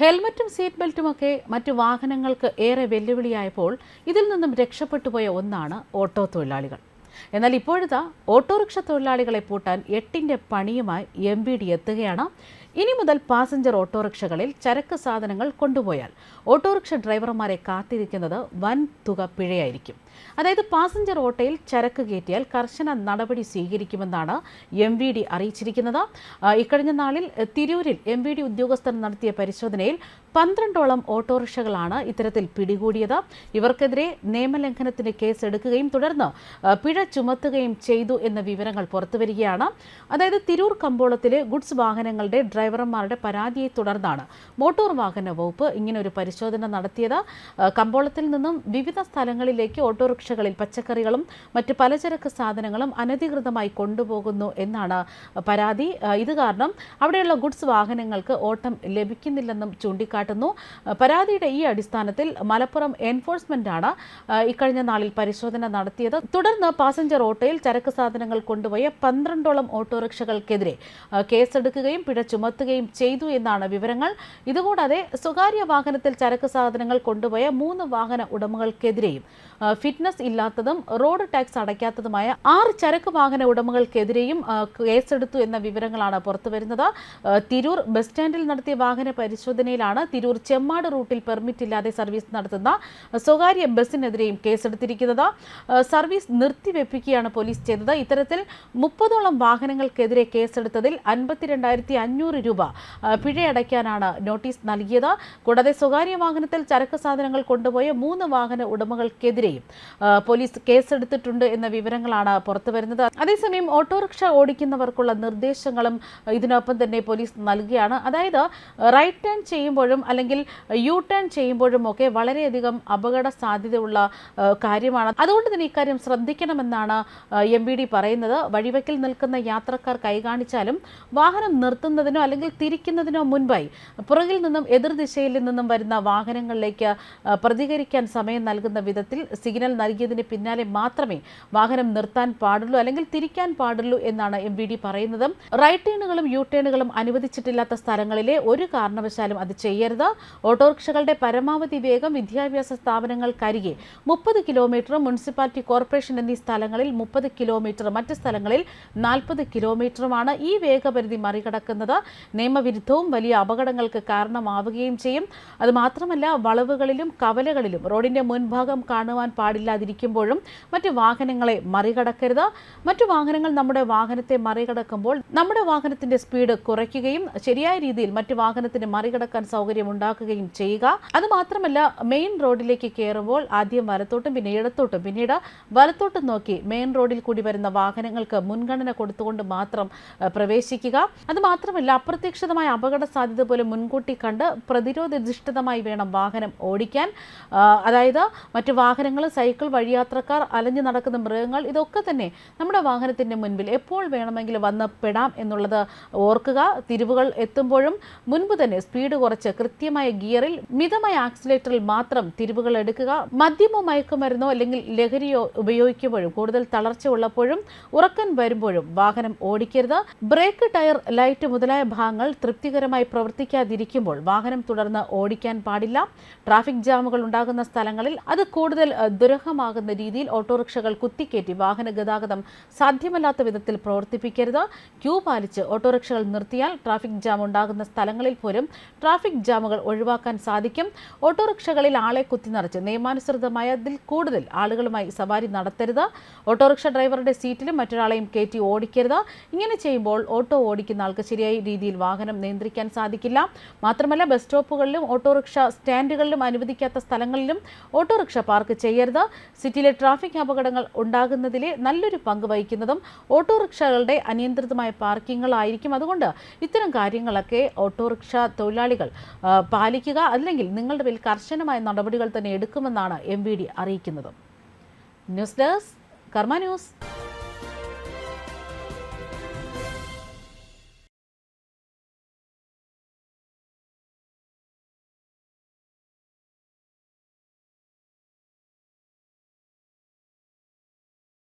ഹെൽമറ്റും seat ബെൽറ്റുമൊക്കെ മറ്റു വാഹനങ്ങൾക്ക് ഏറെ വെല്ലുവിളിയായപ്പോൾ ഇതിൽ നിന്നും രക്ഷപ്പെട്ടു പോയ ഒന്നാണ് ഓട്ടോ തൊഴിലാളികൾ. എന്നാൽ ഇപ്പോഴത്തെ ഓട്ടോറിക്ഷ തൊഴിലാളികളെ പൂട്ടാൻ എട്ടിന്റെ പണിയുമായി എം ബി ഡി എത്തുകയാണ്. ഇനി മുതൽ പാസഞ്ചർ ഓട്ടോറിക്ഷകളിൽ ചരക്ക് സാധനങ്ങൾ കൊണ്ടുപോയാൽ ഓട്ടോറിക്ഷ ഡ്രൈവർമാരെ കാത്തിരിക്കുന്നത് വൻ തുക പിഴയായിരിക്കും. അതായത് പാസഞ്ചർ ഓട്ടോയിൽ ചരക്ക് കയറ്റിയാൽ കർശന നടപടി സ്വീകരിക്കുമെന്നാണ് എം വി ഡി അറിയിച്ചിരിക്കുന്നത്. ഇക്കഴിഞ്ഞ നാളിൽ തിരൂരിൽ എം വി ഡി ഉദ്യോഗസ്ഥർ നടത്തിയ പരിശോധനയിൽ പന്ത്രണ്ടോളം ഓട്ടോറിക്ഷകളാണ് ഇത്തരത്തിൽ പിടികൂടിയത്. ഇവർക്കെതിരെ നിയമലംഘനത്തിന് കേസ് എടുക്കുകയും തുടർന്ന് പിഴ ചുമത്തുകയും ചെയ്തു എന്ന വിവരങ്ങൾ പുറത്തുവരികയാണ്. അതായത് തിരൂർ കമ്പോളത്തിലെ ഗുഡ്സ് വാഹനങ്ങളുടെ ഡ്രൈവർമാരുടെ പരാതിയെ തുടർന്നാണ് മോട്ടോർ വാഹന വകുപ്പ് ഇങ്ങനെ ഒരു പരിശോധന നടത്തിയത്. കമ്പോളത്തിൽ നിന്നും വിവിധ സ്ഥലങ്ങളിലേക്ക് ഓട്ടോറിക്ഷകളിൽ പച്ചക്കറികളും മറ്റ് പലചരക്ക് സാധനങ്ങളും അനധികൃതമായി കൊണ്ടുപോകുന്നു എന്നാണ് പരാതി. ഇത് കാരണം അവിടെയുള്ള ഗുഡ്സ് വാഹനങ്ങൾക്ക് ഓട്ടം ലഭിക്കുന്നില്ലെന്നും ചൂണ്ടിക്കാട്ടുന്നു. പരാതിയുടെ ഈ അടിസ്ഥാനത്തിൽ മലപ്പുറം എൻഫോഴ്സ്മെന്റ് ആണ് ഇക്കഴിഞ്ഞ നാളിൽ പരിശോധന നടത്തിയത്. തുടർന്ന് പാസഞ്ചർ ഓട്ടോയിൽ ചരക്ക് സാധനങ്ങൾ കൊണ്ടുപോയ പന്ത്രണ്ടോളം ഓട്ടോറിക്ഷകൾക്കെതിരെ കേസെടുക്കുകയും പിഴ ചുമത്തുകയും ചെയ്തു എന്നാണ് വിവരങ്ങൾ. ഇതുകൂടാതെ സ്വകാര്യ വാഹനത്തിൽ ചരക്ക് സാധനങ്ങൾ കൊണ്ടുപോയ മൂന്ന് വാഹന ഉടമകൾക്കെതിരെയും ഫിറ്റ്നസ് ഇല്ലാത്തതും റോഡ് ടാക്സ് അടയ്ക്കാത്തതുമായ ആറ് ചരക്ക് വാഹന ഉടമകൾക്കെതിരെയും കേസെടുത്തു എന്ന വിവരങ്ങളാണ് പുറത്തുവരുന്നത്. വരുന്നത് തിരൂർ ബസ് സ്റ്റാൻഡിൽ നടത്തിയ വാഹന പരിശോധനയിലാണ് തിരൂർ ചെമ്മാട് റൂട്ടിൽ പെർമിറ്റ് ഇല്ലാതെ സർവീസ് നടത്തുന്ന സ്വകാര്യ ബസ്സിനെതിരെയും കേസെടുത്തിരിക്കുന്നത്. സർവീസ് നിർത്തിവെപ്പിക്കുകയാണ് പോലീസ് ചെയ്തത്. ഇത്തരത്തിൽ മുപ്പതോളം വാഹനങ്ങൾക്കെതിരെ കേസെടുത്തതിൽ അൻപത്തിരണ്ടായിരത്തി അഞ്ഞൂറ് രൂപ. ആ, പിഴയടയ്ക്കാനാണ് നോട്ടീസ് നൽകിയത്. കൂടാതെ സ്വകാര്യ വാഹനത്തിൽ ചരക്ക് സാധനങ്ങൾ കൊണ്ടുപോയ മൂന്ന് വാഹന ഉടമകൾക്കെതിരെയും പോലീസ് കേസെടുത്തിട്ടുണ്ട് എന്ന വിവരങ്ങളാണ് പുറത്തുവരുന്നത് അതേസമയം ഓട്ടോറിക്ഷ ഓടിക്കുന്നവർക്കുള്ള നിർദ്ദേശങ്ങളും ഇതിനൊപ്പം തന്നെ പോലീസ് നൽകുകയാണ് അതായത് റൈറ്റ് ടേൺ ചെയ്യുമ്പോഴും അല്ലെങ്കിൽ യു ടേൺ ചെയ്യുമ്പോഴും ഒക്കെ വളരെയധികം അപകട സാധ്യതയുള്ള കാര്യമാണ്. അതുകൊണ്ട് തന്നെ ഇക്കാര്യം ശ്രദ്ധിക്കണമെന്നാണ് എം ഡി പറയുന്നത്. വഴിവെക്കിൽ നിൽക്കുന്ന യാത്രക്കാർ കൈകാണിച്ചാലും വാഹനം നിർത്തുന്നതിനോ അല്ലെങ്കിൽ തിരിക്കുന്നതിനോ മുൻപായി പുറകിൽ നിന്നും എതിർദിശയിൽ നിന്നും വരുന്ന വാഹനങ്ങളിലേക്ക് പ്രതികരിക്കാൻ സമയം നൽകുന്ന വിധത്തിൽ സിഗ്നൽ നൽകിയതിന് പിന്നാലെ മാത്രമേ വാഹനം നിർത്താൻ പാടുള്ളൂ അല്ലെങ്കിൽ തിരിക്കാൻ പാടുള്ളൂ എന്നാണ് എം വി ഡി പറയുന്നത്. റൈറ്റ് ടേണുകളും യു ടേണുകളും അനുവദിച്ചിട്ടില്ലാത്ത സ്ഥലങ്ങളിലെ ഒരു കാരണവശാലും അത് ചെയ്യരുത്. ഓട്ടോറിക്ഷകളുടെ പരമാവധി വേഗം വിദ്യാഭ്യാസ സ്ഥാപനങ്ങൾക്കരികെ മുപ്പത് കിലോമീറ്ററും മുനിസിപ്പാലിറ്റി കോർപ്പറേഷൻ എന്നീ സ്ഥലങ്ങളിൽ മുപ്പത് കിലോമീറ്റർ മറ്റ് സ്ഥലങ്ങളിൽ നാൽപ്പത് കിലോമീറ്ററുമാണ് ഈ വേഗപരിധി മറികടക്കുന്നത്. നിയമവിരുദ്ധവും വലിയ അപകടങ്ങൾക്ക് കാരണമാവുകയും ചെയ്യും. അതുമാത്രമല്ല വളവുകളിലും കവലകളിലും റോഡിന്റെ മുൻഭാഗം കാണുവാൻ പാടില്ലാതിരിക്കുമ്പോഴും മറ്റു വാഹനങ്ങളെ മറികടക്കരുത്. മറ്റു വാഹനങ്ങൾ നമ്മുടെ വാഹനത്തെ മറികടക്കുമ്പോൾ നമ്മുടെ വാഹനത്തിന്റെ സ്പീഡ് കുറയ്ക്കുകയും ശരിയായ രീതിയിൽ മറ്റു വാഹനത്തിന് മറികടക്കാൻ സൗകര്യം ഉണ്ടാക്കുകയും ചെയ്യുക. അതുമാത്രമല്ല മെയിൻ റോഡിലേക്ക് കയറുമ്പോൾ ആദ്യം വലത്തോട്ടും പിന്നെ ഇടത്തോട്ടും പിന്നീട് വലത്തോട്ടും നോക്കി മെയിൻ റോഡിൽ കൂടി വരുന്ന വാഹനങ്ങൾക്ക് മുൻഗണന കൊടുത്തുകൊണ്ട് മാത്രം പ്രവേശിക്കുക. അത് മാത്രമല്ല അപ്രതീക്ഷിതമായ അപകട സാധ്യത പോലും മുൻകൂട്ടി കണ്ട് പ്രതിരോധധിഷ്ഠിതമായി വേണം വാഹനം ഓടിക്കാൻ. അതായത് മറ്റ് വാഹനങ്ങൾ സൈക്കിൾ വഴിയാത്രക്കാർ അലഞ്ഞു നടക്കുന്ന മൃഗങ്ങൾ ഇതൊക്കെ തന്നെ നമ്മുടെ വാഹനത്തിന്റെ മുൻപിൽ എപ്പോൾ വേണമെങ്കിലും വന്ന് പെടാം എന്നുള്ളത് ഓർക്കുക. തിരിവുകൾ എത്തുമ്പോഴും മുൻപ് തന്നെ സ്പീഡ് കുറച്ച് കൃത്യമായ ഗിയറിൽ മിതമായ ആക്സിലേറ്ററിൽ മാത്രം തിരിവുകൾ എടുക്കുക. മദ്യമോ മയക്കുമരുന്നോ അല്ലെങ്കിൽ ലഹരിയോ ഉപയോഗിക്കുമ്പോഴും കൂടുതൽ തളർച്ച ഉള്ളപ്പോഴും ഉറക്കൻ വരുമ്പോഴും വാഹനം ഓടിക്കരുത്. ബ്രേക്ക് ടയർ ലൈറ്റ് മുതലായ ഭാഗങ്ങൾ തൃപ്തികരമായി പ്രവർത്തിക്കാതിരിക്കുമ്പോൾ വാഹനം തുടർന്ന് ഓടിക്കാൻ പാടില്ല. ട്രാഫിക് ജാമുകൾ ഉണ്ടാകുന്ന സ്ഥലങ്ങളിൽ അത് കൂടുതൽ ദുരഹമാകുന്ന രീതിയിൽ ഓട്ടോറിക്ഷകൾ കുത്തിക്കയറ്റി വാഹന ഗതാഗതം സാധ്യമല്ലാത്ത വിധത്തിൽ പ്രവർത്തിപ്പിക്കരുത്. ക്യൂ പാലിച്ച് ഓട്ടോറിക്ഷകൾ നിർത്തിയാൽ ട്രാഫിക് ജാം ഉണ്ടാകുന്ന സ്ഥലങ്ങളിൽ പോലും ട്രാഫിക് ജാമുകൾ ഒഴിവാക്കാൻ സാധിക്കും. ഓട്ടോറിക്ഷകളിൽ ആളെ കുത്തി നിറച്ച് നിയമാനുസൃതമായ അതിൽ കൂടുതൽ ആളുകളുമായി സവാരി നടത്തരുത്. ഓട്ടോറിക്ഷ ഡ്രൈവറുടെ സീറ്റിലും മറ്റൊരാളെയും കയറ്റി ഓടിക്കരുത്. ഇങ്ങനെ ചെയ്യുമ്പോൾ ഓട്ടോ ഓടിക്കുന്ന ആൾക്ക് ശരിയായ രീതിയിൽ വാഹനം നിയന്ത്രിക്കാൻ സാധിക്കില്ല. മാത്രമല്ല ബസ് സ്റ്റോപ്പുകളിലും ഓട്ടോറിക്ഷ സ്റ്റാൻഡുകളിലും അനുവദിക്കാത്ത സ്ഥലങ്ങളിലും ഓട്ടോറിക്ഷ പാർക്ക് ചെയ്യരുത്. സിറ്റിയിലെ ട്രാഫിക് അപകടങ്ങൾ ഉണ്ടാകുന്നതിലെ നല്ലൊരു പങ്ക് വഹിക്കുന്നതും ഓട്ടോറിക്ഷകളുടെ അനിയന്ത്രിതമായ പാർക്കിങ്ങുകളായിരിക്കും അതുകൊണ്ട് ഇത്തരം കാര്യങ്ങളൊക്കെ ഓട്ടോറിക്ഷ തൊഴിലാളികൾ പാലിക്കുക. അല്ലെങ്കിൽ നിങ്ങളുടെ പേരിൽ കർശനമായ നടപടികൾ തന്നെ എടുക്കുമെന്നാണ് എം വി ഡി അറിയിക്കുന്നത്. News desk Karma news.